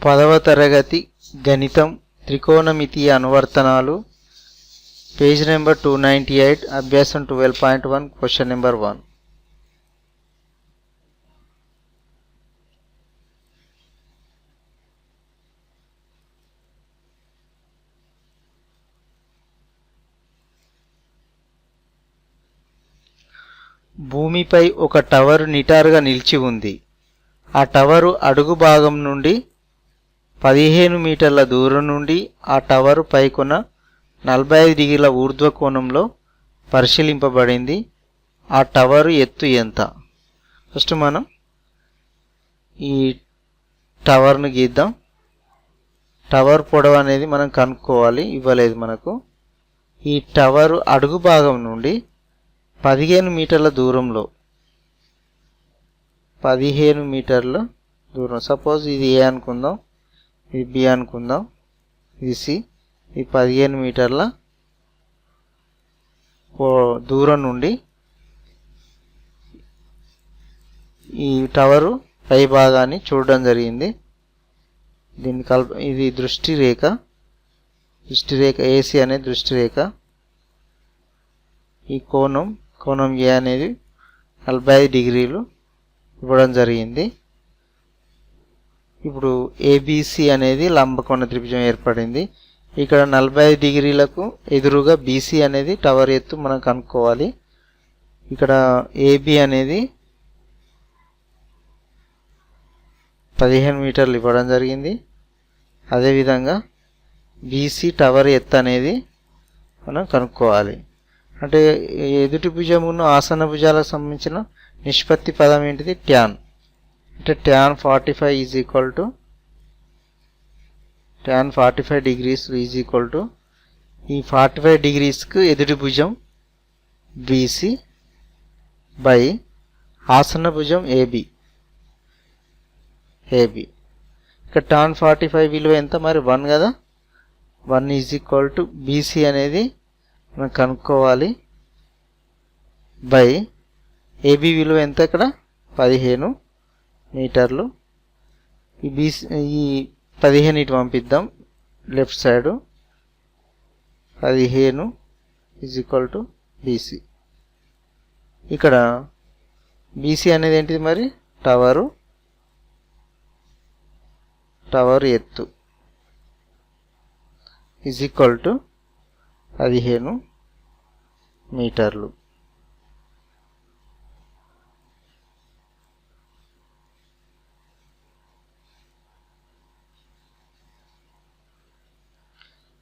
పదవ తరగతి గణితం త్రికోణమితీయ అనువర్తనాలు page number two ninety eight అభ్యాసం twelve point one question number one భూమిపై ఒక టవర్ నిటారుగా నిలిచి ఉంది. ఆ టవరు అడుగు భాగం నుండి పదిహేను మీటర్ల దూరం నుండి ఆ టవరు పైకొన నలభై ఐదు డిగ్రీల ఊర్ధ్వ కోణంలో పరిశీలింపబడింది. ఆ టవరు ఎత్తు ఎంత? ఫస్ట్ మనం ఈ టవర్ను గీద్దాం. టవర్ పొడవు అనేది మనం కనుక్కోవాలి ఇవ్వలేదు మనకు. ఈ టవర్ అడుగు భాగం నుండి పదిహేను మీటర్ల దూరంలో పదిహేను మీటర్ల దూరం. సపోజ్ ఇది ఏ అనుకుందాం. ఇది బి అనుకుందాం. ఇది సి. ఇది పదిహేను మీటర్ల దూరం నుండి ఈ టవరు పై భాగాన్ని చూడడం జరిగింది. దీన్ని కల్ప ఇది దృష్టి రేఖ. దృష్టి రేఖ ఏసీ అనే దృష్టి రేఖ. ఈ కోణం కోణం ఏ అనేది నలభై ఐదు డిగ్రీలు ఇవ్వడం జరిగింది. ఇప్పుడు ఏబిసి అనేది లంబకోణ త్రిభుజం ఏర్పడింది. ఇక్కడ నలభై ఐదు డిగ్రీలకు ఎదురుగా బీసీ అనేది టవర్ ఎత్తు మనం కనుక్కోవాలి. ఇక్కడ ఏబి అనేది పదిహేను మీటర్లు ఇవ్వడం జరిగింది. అదేవిధంగా బీసీ టవర్ ఎత్తు అనేది మనం కనుక్కోవాలి. అంటే ఎదుటి భుజమును ఆసన భుజాలకు సంబంధించిన నిష్పత్తి పదం ఏంటిది? ట్యాన్. అంటే tan forty five is equal to tan forty five degrees is equal to ఈ ఫార్టీ ఫైవ్ డిగ్రీస్కు ఎదుటి భుజం బీసీ బై ఆసన భుజం ఏబి ఏబి ఇక్కడ టాన్ ఫార్టీ ఫైవ్ విలువ ఎంత మరి? వన్ కదా? One is equal to BC అనేది మనం కనుక్కోవాలి. బై ఏబి విలువ ఎంత ఇక్కడ? పదిహేను. మీటర్లు. ఈ బీసీ ఈ పదిహేను ఇటు పంపిద్దాం. లెఫ్ట్ సైడు పదిహేను ఈజ్ ఈక్వల్ టు బీసీ ఇక్కడ బీసీ అనేది ఏంటిది మరి? టవరు. టవర్ ఎత్తు. ఈజ్ ఈక్వల్ టు పదిహేను మీటర్లు.